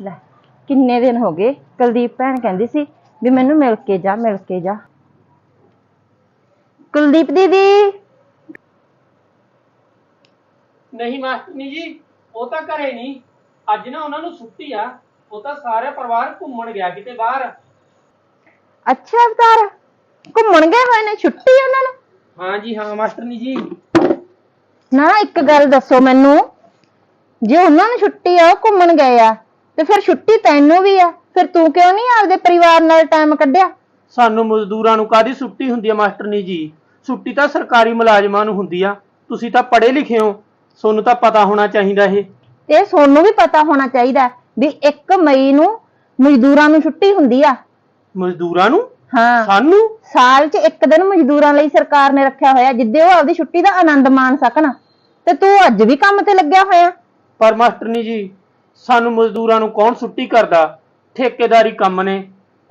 ਲੈ। ਕਿੰਨੇ ਦਿਨ ਹੋ ਗਏ? ਕੁਲਦੀਪ ਭੈਣ ਕਹਿੰਦੀ ਸੀ ਵੀ ਮੈਨੂੰ ਮਿਲ ਕੇ ਜਾ ਮਿਲ ਕੇ ਜਾ। ਕੁਲਦੀਪ ਦੀਦੀ! ਨਹੀਂ ਮਾਸਟਰਨੀ ਜੀ ਉਹ ਤਾਂ ਘਰੇ ਨਹੀਂ। ਅੱਜ ਨਾ ਉਹਨਾਂ ਨੂੰ ਛੁੱਟੀ ਆ। ਉਹ ਤਾਂ ਸਾਰੇ ਪਰਿਵਾਰ ਘੁੰਮਣ ਗਿਆ ਕਿਤੇ ਬਾਹਰ। ਅੱਛਾ ਅਵਤਾਰ ਘੁੰਮਣ ਗਏ ਹੋਏ ਨੇ? ਛੁੱਟੀ ਆ ਉਹਨਾਂ ਨੂੰ? ਹਾਂ ਜੀ ਹਾਂ ਮਾਸਟਰਨੀ ਜੀ। ਨਾ ਇੱਕ ਗੱਲ ਦੱਸੋ ਮੈਨੂੰ। ਜੇ ਉਹਨਾਂ ਨੂੰ ਛੁੱਟੀ ਆ ਉਹ ਘੁੰਮਣ ਗਏ ਆ ਤੇ ਫਿਰ ਛੁੱਟੀ ਤੈਨੂੰ ਵੀ ਆ। ਫਿਰ ਤੂੰ ਕਿਉਂ ਨਹੀਂ ਆਪਦੇ ਪਰਿਵਾਰ ਨਾਲ ਟਾਈਮ ਕੱਢਿਆ? ਸਾਨੂੰ ਮਜ਼ਦੂਰਾਂ ਨੂੰ ਕਾਦੀ ਛੁੱਟੀ ਹੁੰਦੀ ਆ ਮਾਸਟਰਨੀ ਜੀ? ਛੁੱਟੀ ਤਾਂ ਸਰਕਾਰੀ ਮੁਲਾਜ਼ਮਾਂ ਨੂੰ ਹੁੰਦੀ ਆ। ਤੁਸੀਂ ਤਾਂ ਪੜ੍ਹੇ ਲਿਖੇ ਹੋ। ਤੁਹਾਨੂੰ ਤਾਂ ਪਤਾ ਹੋਣਾ ਚਾਹੀਦਾ ਇਹ। ਤੇ ਸੋਨੂੰ ਵੀ ਪਤਾ ਹੋਣਾ ਚਾਹੀਦਾ ਵੀ 1 ਮਈ ਨੂੰ ਮਜ਼ਦੂਰਾਂ ਨੂੰ ਛੁੱਟੀ ਹੁੰਦੀ ਆ। ਮਜ਼ਦੂਰਾਂ ਨੂੰ? ਹਾਂ। ਸਾਨੂੰ? ਸਾਲ 'ਚ ਇੱਕ ਦਿਨ ਮਜ਼ਦੂਰਾਂ ਲਈ ਸਰਕਾਰ ਨੇ ਰੱਖਿਆ ਹੋਇਆ ਜਿੱਦੇ ਉਹ ਆਪਦੀ ਛੁੱਟੀ ਦਾ ਆਨੰਦ ਮਾਣ ਸਕਣ। ਤੇ ਤੂੰ ਅੱਜ ਵੀ ਕੰਮ ਤੇ ਲੱਗਿਆ ਹੋਇਆ। ਪਰ ਮਾਸਟਰਨੀ ਜੀ ਸਾਨੂੰ ਮਜ਼ਦੂਰਾਂ ਨੂੰ ਕੌਣ ਛੁੱਟੀ ਕਰਦਾ? ਠੇਕੇਦਾਰੀ ਕੰਮ ਨੇ।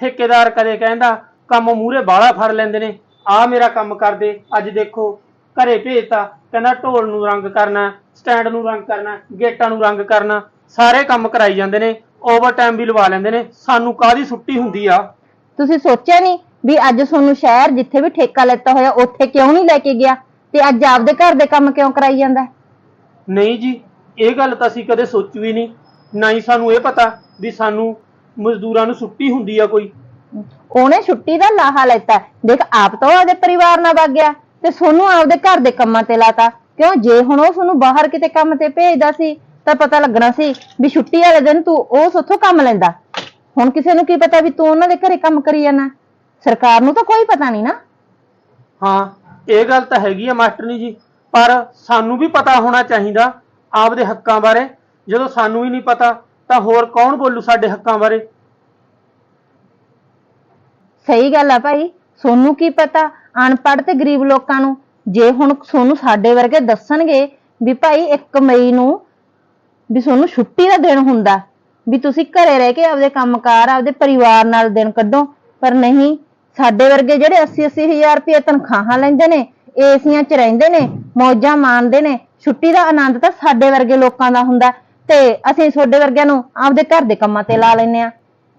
ਠੇਕੇਦਾਰ ਕਦੇ ਕਹਿੰਦਾ ਕੰਮ ਮੂਹਰੇ ਬਾਹਲਾ ਫੜ ਲੈਂਦੇ ਨੇ। ਆ ਮੇਰਾ ਕੰਮ ਕਰਦੇ ਅੱਜ ਦੇਖੋ ਘਰੇ ਭੇਜਤਾ ਕਹਿੰਦਾ ਢੋਲ ਨੂੰ ਰੰਗ ਕਰਨਾ ਸਟੈਂਡ ਨੂੰ ਰੰਗ ਕਰਨਾ ਗੇਟਾਂ ਨੂੰ ਰੰਗ ਕਰਨਾ ਸਾਰੇ ਕੰਮ ਕਰਾਈ ਜਾਂਦੇ ਨੇ ਓਵਰ ਟਾਈਮ ਵੀ ਲਵਾ ਲੈਂਦੇ ਨੇ। ਸਾਨੂੰ ਕਾਹਦੀ ਛੁੱਟੀ ਹੁੰਦੀ ਆ? ਤੁਸੀਂ ਸੋਚਿਆ ਨਹੀਂ ਵੀ ਅੱਜ ਸੋਨੂੰ ਸ਼ਹਿਰ ਜਿੱਥੇ ਵੀ ਠੇਕਾ ਲੈਤਾ ਹੋਇਆ ਉੱਥੇ ਕਿਉਂ ਨਹੀਂ ਲੈ ਕੇ ਗਿਆ? ਤੇ ਅੱਜ ਆਪਦੇ ਘਰ ਦੇ ਕੰਮ ਕਿਉਂ ਕਰਾਈ ਜਾਂਦਾ? ਨਹੀਂ ਜੀ ਇਹ ਗੱਲ ਤਾਂ ਅਸੀਂ ਕਦੇ ਸੋਚੀ ਵੀ ਨਹੀਂ। ਨਾ ਹੀ ਸਾਨੂੰ ਇਹ ਪਤਾ ਵੀ ਸਾਨੂੰ ਮਜ਼ਦੂਰਾਂ ਨੂੰ ਛੁੱਟੀ ਹੁੰਦੀ ਆ ਕੋਈ। ਉਹਨੇ ਛੁੱਟੀ ਦਾ ਲਾਹਾ ਲੈਤਾ। ਦੇਖ ਆਪ ਤਾਂ ਉਹ ਆਪਦੇ ਪਰਿਵਾਰ ਨਾਲ ਵਗ ਗਿਆ ਤੇ ਸੋਨੂੰ ਆਪਦੇ ਘਰ ਦੇ ਕੰਮਾਂ ਤੇ ਲਾਤਾ। ਕਿਉਂ? ਜੇ ਹੁਣ ਉਹ ਸੋਨੂੰ ਬਾਹਰ ਕਿਤੇ ਕੰਮ ਤੇ ਭੇਜਦਾ ਸੀ ਤਾਂ ਪਤਾ ਲੱਗਣਾ ਸੀ ਵੀ ਛੁੱਟੀ ਵਾਲੇ ਦਿਨ ਤੂੰ ਉਸ ਉੱਥੋਂ ਕੰਮ ਲੈਂਦਾ। ਹੁਣ ਕਿਸੇ ਨੂੰ ਕੀ ਪਤਾ ਵੀ ਤੂੰ ਉਹਨਾਂ ਦੇ ਘਰੇ ਕੰਮ ਕਰੀ ਜਾਣਾ। ਸਰਕਾਰ ਨੂੰ ਤਾਂ ਕੋਈ ਪਤਾ ਨਹੀਂ ਨਾ। ਹਾਂ ਇਹ ਗੱਲ ਤਾਂ ਹੈਗੀ ਆ ਮਾਸਟਰਨੀ ਜੀ। ਪਰ ਸਾਨੂੰ ਵੀ ਪਤਾ ਹੋਣਾ ਚਾਹੀਦਾ ਆਪਦੇ ਹੱਕਾਂ ਬਾਰੇ ਜਦੋਂ ਸਾਨੂੰ ਹੀ ਨਹੀਂ ਪਤਾ, ਤਾਂ ਹੋਰ ਕੌਣ ਬੋਲੂ ਸਾਡੇ ਹੱਕਾਂ ਬਾਰੇ? ਸਹੀ ਗੱਲ ਆ ਭਾਈ, ਸੋਨੂੰ ਕੀ ਪਤਾ? ਅਨਪੜ੍ਹ ਤੇ ਗਰੀਬ ਲੋਕਾਂ ਨੂੰ, ਜੇ ਹੁਣ ਸੋਨੂੰ ਸਾਡੇ ਵਰਗੇ ਦੱਸਣਗੇ ਵੀ ਭਾਈ 1 ਮਈ ਨੂੰ ਵੀ ਸੋਨੂੰ ਛੁੱਟੀ ਦਾ ਦਿਨ ਹੁੰਦਾ, ਵੀ ਤੁਸੀਂ ਘਰੇ ਰਹਿ ਕੇ ਆਪਦੇ ਕੰਮਕਾਰ, ਆਪਦੇ ਪਰਿਵਾਰ ਨਾਲ ਦਿਨ ਕੱਢੋ, ਪਰ ਨਹੀਂ, ਸਾਡੇ ਵਰਗੇ ਜਿਹੜੇ 80 80 ਹਜ਼ਾਰ ਰੁਪਏ ਤਨਖਾਹਾਂ ਲੈਂਦੇ ਨੇ, ਏਸੀਆਂ 'ਚ ਰਹਿੰਦੇ ਨੇ, ਮੌਜਾਂ ਮਾਣਦੇ ਨੇ, ਛੁੱਟੀ ਦਾ ਆਨੰਦ ਤਾਂ ਸਾਡੇ ਵਰਗੇ ਲੋਕਾਂ ਦਾ ਹੁੰਦਾ। ਤੇ ਅਸੀਂ ਤੁਹਾਡੇ ਵਰਗਿਆਂ ਨੂੰ ਆਪਦੇ ਘਰ ਦੇ ਕੰਮਾਂ ਤੇ ਲਾ ਲੈਨੇ ਆ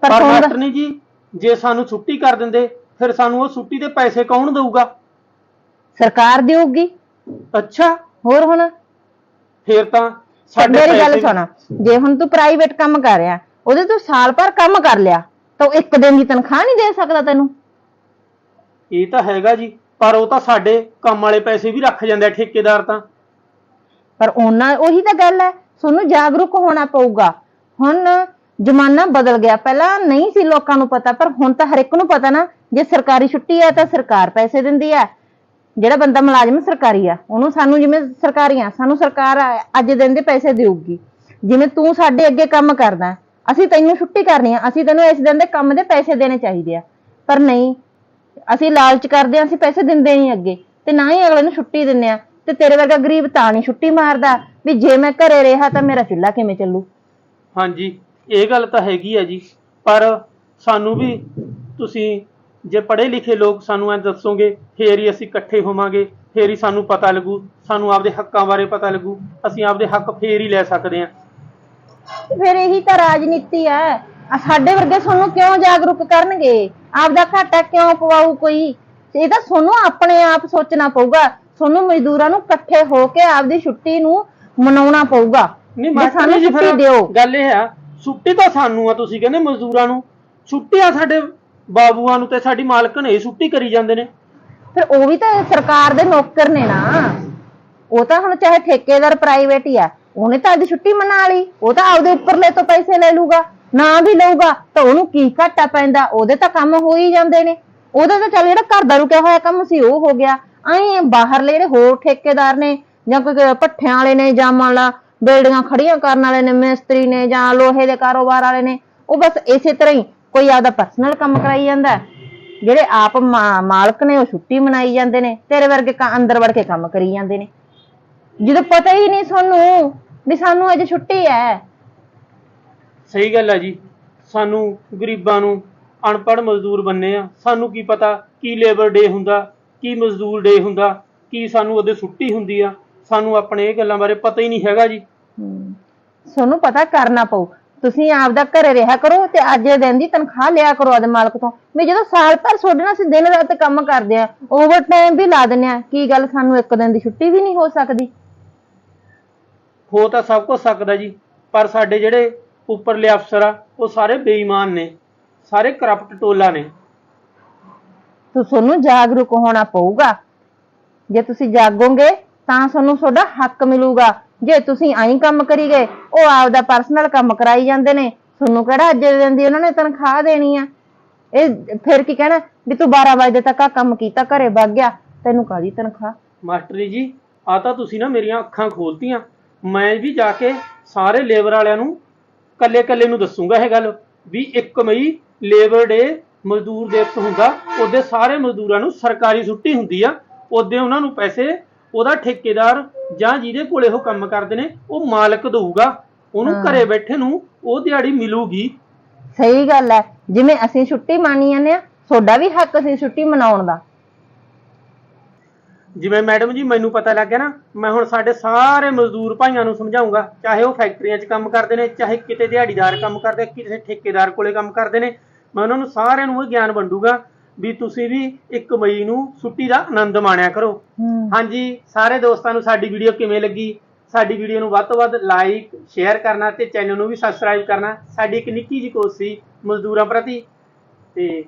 ਪਰ ਪਰ ਤੁਹਾਨੂੰ ਜੀ ਜੇ ਸਾਨੂੰ ਛੁੱਟੀ ਕਰ ਦਿੰਦੇ ਫਿਰ ਸਾਨੂੰ ਉਹ ਛੁੱਟੀ ਦੇ ਪੈਸੇ ਕੌਣ ਦੇਊਗਾ? ਸਰਕਾਰ ਦੇਊਗੀ। ਅੱਛਾ। ਹੋਰ ਹੁਣ? ਫਿਰ ਤਾਂ ਸਾਡੇ ਮੇਰੀ ਗੱਲ ਪੈਸੇ- ਸੁਣ ਜੇ ਹੁਣ ਤੂੰ ਪ੍ਰਾਈਵੇਟ ਕੰਮ ਕਰ ਰਿਹਾ ਉਹਦੇ ਤੋਂ ਸਾਲ ਭਰ ਕੰਮ ਕਰ ਲਿਆ ਤਾਂ ਉਹ ਇੱਕ ਦਿਨ ਦੀ ਤਨਖਾਹ ਨਹੀਂ ਦੇ ਸਕਦਾ ਤੈਨੂੰ। ਇਹ ਤਾਂ ਹੈਗਾ ਜੀ ਪਰ ਉਹ ਤਾਂ ਸਾਡੇ ਕੰਮ ਵਾਲੇ ਪੈਸੇ ਵੀ ਰੱਖ ਜਾਂਦੇ ਆ ਠੇਕੇਦਾਰ ਤਾਂ। ਪਰ ਉਹਨਾਂ ਉਹੀ ਤਾਂ ਗੱਲ ਹੈ ਤੁਹਾਨੂੰ ਜਾਗਰੂਕ ਹੋਣਾ ਪਊਗਾ। ਹੁਣ ਜ਼ਮਾਨਾ ਬਦਲ ਗਿਆ। ਪਹਿਲਾਂ ਨਹੀਂ ਸੀ ਲੋਕਾਂ ਨੂੰ ਪਤਾ, ਪਰ ਹੁਣ ਤਾਂ ਹਰ ਇੱਕ ਨੂੰ ਪਤਾ ਨਾ, ਜੇ ਸਰਕਾਰੀ ਛੁੱਟੀ ਹੈ ਤਾਂ ਸਰਕਾਰ ਪੈਸੇ ਦਿੰਦੀ ਹੈ ਜਿਹੜਾ ਬੰਦਾ ਮੁਲਾਜ਼ਮ ਸਰਕਾਰੀ ਆ, ਉਹਨੂੰ ਸਾਨੂੰ ਜਿਵੇਂ ਸਰਕਾਰੀਆਂ ਸਾਨੂੰ ਸਰਕਾਰ ਅੱਜ ਦਿਨ ਦੇ ਪੈਸੇ ਦੇਊਗੀ। ਜਿਵੇਂ ਤੂੰ ਸਾਡੇ ਅੱਗੇ ਕੰਮ ਕਰਦਾ, ਅਸੀਂ ਤੈਨੂੰ ਛੁੱਟੀ ਕਰਨੀ ਆ, ਅਸੀਂ ਤੈਨੂੰ ਇਸ ਦਿਨ ਦੇ ਕੰਮ ਦੇ ਪੈਸੇ ਦੇਣੇ ਚਾਹੀਦੇ ਆ। ਪਰ ਨਹੀਂ, ਅਸੀਂ ਲਾਲਚ ਕਰਦੇ ਆ, ਅਸੀਂ ਪੈਸੇ ਦਿੰਦੇ ਨਹੀਂ ਅੱਗੇ। ਤੇ ਨਾ ਹੀ ਅਗਲੇ ਨੂੰ ਛੁੱਟੀ ਦਿੰਦੇ ਆ। ਤੇ ਤੇਰੇ ਵਰਗਾ ਗਰੀਬ ਤਾਂ ਨਹੀਂ ਛੁੱਟੀ ਮਾਰਦਾ। ਵੀ ਜੇ ਮੈਂ ਘਰੇ ਰਿਹਾ ਤਾਂ ਮੇਰਾ ਚੁੱਲ੍ਹਾ ਕਿਵੇਂ ਚੱਲੂ? ਹਾਂਜੀ ਇਹ ਗੱਲ ਤਾਂ ਹੈਗੀ ਆ ਜੀ। ਪਰ ਸਾਨੂੰ ਵੀ ਤੁਸੀਂ ਜੇ ਪੜ੍ਹੇ ਲਿਖੇ ਲੋਕ ਸਾਨੂੰ ਐ ਦੱਸੋਗੇ ਫੇਰ ਹੀ ਅਸੀਂ ਇਕੱਠੇ ਹੋਵਾਂਗੇ ਫੇਰ ਹੀ ਸਾਨੂੰ ਪਤਾ ਲੱਗੂ ਸਾਨੂੰ ਆਪਦੇ ਹੱਕਾਂ ਬਾਰੇ ਪਤਾ ਲੱਗੂ ਅਸੀਂ ਆਪਦੇ ਹੱਕ ਫੇਰ ਹੀ ਲੈ ਸਕਦੇ ਹਾਂ। ਤੇ ਫਿਰ ਇਹੀ ਤਾਂ ਰਾਜਨੀਤੀ ਆ। ਆ ਸਾਡੇ ਵਰਗੇ ਤੁਹਾਨੂੰ ਕਿਉਂ ਜਾਗਰੂਕ ਕਰਨਗੇ? ਆਪਦਾ ਘਾਟਾ ਕਿਉਂ ਪਵਾਊ ਕੋਈ? ਇਹ ਤਾਂ ਤੁਹਾਨੂੰ ਆਪਣੇ ਆਪ ਸੋਚਣਾ ਪਊਗਾ। ਤੁਹਾਨੂੰ ਮਜ਼ਦੂਰਾਂ ਨੂੰ ਇਕੱਠੇ ਹੋ ਕੇ ਆਪਦੀ ਛੁੱਟੀ ਨੂੰ ਮਨਾਉਣਾ ਪਊਗਾ। ਨਹੀਂ ਮਾਸਟਰ ਸਾਨੂੰ ਜੀ ਛੁੱਟੀ ਫਿਰ ਦਿਓ। ਗੱਲ ਇਹ ਆ ਛੁੱਟੀ ਤਾਂ ਸਾਨੂੰ ਆ ਤੁਸੀਂ ਕਹਿੰਦੇ ਮਜ਼ਦੂਰਾਂ ਨੂੰ। ਛੁੱਟੀ ਆ ਸਾਡੇ ਬਾਬੂਆਂ ਨੂੰ ਤੇ ਸਾਡੀ ਮਾਲਕਣ ਇਹ ਛੁੱਟੀ ਕਰੀ ਜਾਂਦੇ ਨੇ। ਫਿਰ ਉਹ ਵੀ ਤਾਂ ਸਰਕਾਰ ਦੇ ਨੌਕਰ ਨੇ ਨਾ। ਉਹ ਤਾਂ ਹੁਣ ਚਾਹੇ ਠੇਕੇਦਾਰ ਪ੍ਰਾਈਵੇਟ ਹੀ ਆ ਉਹਨੇ ਤਾਂ ਅੱਜ ਛੁੱਟੀ ਮਨਾ ਲਈ। ਉਹ ਤਾਂ ਆਪਦੇ ਉੱਪਰਲੇ ਤੋਂ ਪੈਸੇ ਲੈ ਲੂਗਾ ਨਾ ਵੀ ਲਊਗਾ ਤਾਂ ਉਹਨੂੰ ਕੀ ਘਾਟਾ ਪੈਂਦਾ? ਉਹਦੇ ਤਾਂ ਕੰਮ ਹੋ ਹੀ ਜਾਂਦੇ ਨੇ। ਉਹਦਾ ਤਾਂ ਚੱਲ ਜਿਹੜਾ ਘਰ ਦਾ ਰੁਕਿਆ ਹੋਇਆ ਕੰਮ ਸੀ ਉਹ ਹੋ ਗਿਆ। ਐਂ ਬਾਹਰਲੇ ਜਿਹੜੇ ਹੋਰ ਠੇਕੇਦਾਰ ਨੇ ਜਾਂ ਕੋਈ ਪੱਠਿਆਂ ਵਾਲੇ ਨੇ ਜਾਂ ਮੰਨ ਲਾ ਬਿਲਡਿੰਗਾਂ ਖੜੀਆਂ ਕਰਨ ਵਾਲੇ ਨੇ, ਮਿਸਤਰੀ ਨੇ ਜਾਂ ਲੋਹੇ ਦੇ ਕਾਰੋਬਾਰ ਵਾਲੇ ਨੇ, ਉਹ ਬਸ ਇਸੇ ਤਰ੍ਹਾਂ ਹੀ ਕੋਈ ਆਪਦਾ ਪਰਸਨਲ ਕੰਮ ਕਰਾਈ ਜਾਂਦਾ ਹੈ। ਜਿਹੜੇ ਆਪ ਮਾ- ਮਾਲਕ ਨੇ, ਉਹ ਛੁੱਟੀ ਮਨਾਈ ਜਾਂਦੇ ਨੇ, ਤੇਰੇ ਵਰਗੇ ਕ- ਅੰਦਰ ਵੜ ਕੇ ਕੰਮ ਕਰੀ ਜਾਂਦੇ ਨੇ। ਜਦੋਂ ਪਤਾ ਹੀ ਨਹੀਂ ਸਾਨੂੰ ਵੀ ਸਾਨੂੰ ਅੱਜ ਛੁੱਟੀ ਹੈ। ਸਹੀ ਗੱਲ ਹੈ ਜੀ। ਸਾਨੂੰ ਗਰੀਬਾਂ ਨੂੰ ਅਨਪੜ੍ਹ ਮਜ਼ਦੂਰ ਬੰਨੇ ਆ। ਸਾਨੂੰ ਕੀ ਪਤਾ ਕੀ ਲੇਬਰ ਡੇ ਹੁੰਦਾ, ਕੀ ਮਜ਼ਦੂਰ ਡੇ ਹੁੰਦਾ, ਕੀ ਸਾਨੂੰ ਉਹਦੇ ਛੁੱਟੀ ਹੁੰਦੀ ਆ। ਸਾਨੂੰ ਆਪਣੇ ਇਹ ਗੱਲਾਂ ਬਾਰੇ ਪਤਾ ਹੀ ਨਹੀਂ ਹੈਗਾ ਜੀ। ਤੁਹਾਨੂੰ ਪਤਾ ਕਰਨਾ ਪਊ। ਤੁਸੀਂ ਆਪਦਾ ਘਰੇ ਰਿਹਾ ਕਰੋ ਤੇ ਅੱਜ ਦੇ ਦਿਨ ਦੀ ਤਨਖਾਹ ਲਿਆ ਕਰੋ ਆਦੇ ਮਾਲਕ ਤੋਂ। ਵੀ ਜਦੋਂ ਸਾਲ ਭਰ ਤੁਹਾਡੇ ਨਾਲ ਅਸੀਂ ਦਿਨ ਰਾਤ ਕੰਮ ਕਰਦੇ ਆ ਓਵਰ ਟਾਈਮ ਵੀ ਲਾ ਦਿੰਦੇ ਆ ਕੀ ਗੱਲ ਸਾਨੂੰ ਇੱਕ ਦਿਨ ਦੀ ਛੁੱਟੀ ਵੀ ਨਹੀਂ ਹੋ ਸਕਦੀ? ਹੋ ਤਾਂ ਸਭ ਕੁਝ ਸਕਦਾ ਜੀ ਪਰ ਸਾਡੇ ਜਿਹੜੇ ਉੱਪਰਲੇ ਅਫਸਰ ਆ ਉਹ ਸਾਰੇ ਬੇਈਮਾਨ ਨੇ ਸਾਰੇ ਕਰਪਟ ਟੋਲਾ ਨੇ। ਤੋ ਤੁਹਾਨੂੰ ਜਾਗਰੂਕ ਹੋਣਾ ਪਊਗਾ। ਜੇ ਤੁਸੀਂ ਜਾਗੋਗੇ ਤਾਂ ਤੁਹਾਨੂੰ ਤੁਹਾਡਾ ਹੱਕ ਮਿਲੂਗਾ। ਜੇ ਤੁਸੀਂ ਐਂ ਕੰਮ ਕਰੀ ਗਏ, ਉਹ ਆਪਦਾ ਪਰਸਨਲ ਕੰਮ ਕਰਾਈ ਜਾਂਦੇ ਨੇ। ਤੁਹਾਨੂੰ ਕਿਹੜਾ ਅੱਜ ਦੇ ਦਿਨ ਦੀ ਉਹਨਾਂ ਨੇ ਤਨਖਾਹ ਦੇਣੀ ਆ? ਇਹ ਫਿਰ ਕੀ ਕਹਿਣਾ? ਵੀ ਤੂੰ 12 ਵਜੇ ਤੱਕ ਆ ਕੰਮ ਕੀਤਾ, ਘਰੇ ਵਗ ਗਿਆ। ਤੈਨੂੰ ਕਾਦੀ ਤਨਖਾਹ? ਮਾਸਟਰੀ ਜੀ ਆ ਤਾਂ ਤੁਸੀਂ ਨਾ ਮੇਰੀਆਂ ਅੱਖਾਂ ਖੋਲਤੀਆਂ। ਮੈਂ ਵੀ ਜਾ ਕੇ ਸਾਰੇ ਲੇਬਰ ਵਾਲਿਆਂ ਨੂੰ ਕੱਲੇ ਕੱਲੇ ਨੂੰ ਦੱਸੂਗਾ ਇਹ ਗੱਲ, ਵੀ 1 ਮਈ ਲੇਬਰ ਡੇ ਮਜ਼ਦੂਰ ਦਿਵਸ ਹੁੰਦਾ, ਉਹਦੇ ਸਾਰੇ ਮਜ਼ਦੂਰਾਂ ਨੂੰ ਸਰਕਾਰੀ ਛੁੱਟੀ ਹੁੰਦੀ ਆ, ਉਹਦੇ ਉਹਨਾਂ ਨੂੰ ਪੈਸੇ ਉਹਦਾ ਠੇਕੇਦਾਰ ਜਾਂ ਜਿਹਦੇ ਕੋਲੇ ਉਹ ਕੰਮ ਕਰਦੇ ਨੇ ਉਹ ਮਾਲਕ ਦਊਗਾ। ਉਹਨੂੰ ਹਾਂ। ਘਰੇ ਬੈਠੇ ਨੂੰ ਉਹ ਦਿਹਾੜੀ ਮਿਲੂਗੀ। ਸਹੀ ਗੱਲ ਹੈ ਜਿਵੇਂ ਅਸੀਂ ਛੁੱਟੀ ਮਾਨੀ ਜਾਂਦੇ ਆ ਤੁਹਾਡਾ ਵੀ ਹੱਕ ਸੀ ਛੁੱਟੀ ਮਨਾਉਣ ਦਾ। ਜਿਵੇਂ ਮੈਡਮ ਜੀ ਮੈਨੂੰ ਪਤਾ ਲੱਗ ਗਿਆ ਨਾ ਮੈਂ ਹੁਣ ਸਾਡੇ ਸਾਰੇ ਮਜ਼ਦੂਰ ਭਾਈਆਂ ਨੂੰ ਸਮਝਾਉਂਗਾ ਚਾਹੇ ਉਹ ਫੈਕਟਰੀਆਂ 'ਚ ਕੰਮ ਕਰਦੇ ਨੇ ਚਾਹੇ ਕਿਤੇ ਦਿਹਾੜੀਦਾਰ ਕੰਮ ਕਰਦੇ ਕਿਸੇ ਠੇਕੇਦਾਰ ਕੋਲੇ ਕੰਮ ਕਰਦੇ ਨੇ ਮੈਂ ਉਹਨਾਂ ਨੂੰ ਸਾਰਿਆਂ ਨੂੰ ਇਹ ਗਿਆਨ ਵੰਡੂਗਾ। ਵੀ ਤੁਸੀਂ ਵੀ 1 ਮਈ ਨੂੰ ਛੁੱਟੀ ਦਾ ਆਨੰਦ ਮਾਣਿਆ ਕਰੋ। ਹਾਂਜੀ ਸਾਰੇ ਦੋਸਤਾਂ ਨੂੰ ਸਾਡੀ ਵੀਡੀਓ ਕਿਵੇਂ ਲੱਗੀ? ਸਾਡੀ ਵੀਡੀਓ ਨੂੰ ਵੱਧ ਤੋਂ ਵੱਧ ਲਾਈਕ ਸ਼ੇਅਰ ਕਰਨਾ ਤੇ ਚੈਨਲ ਨੂੰ ਵੀ ਸਬਸਕ੍ਰਾਈਬ ਕਰਨਾ। ਸਾਡੀ ਇੱਕ ਨਿੱਕੀ ਜਿਹੀ ਕੋਸ਼ਿਸ਼ ਸੀ ਮਜ਼ਦੂਰਾਂ ਪ੍ਰਤੀ। ਤੇ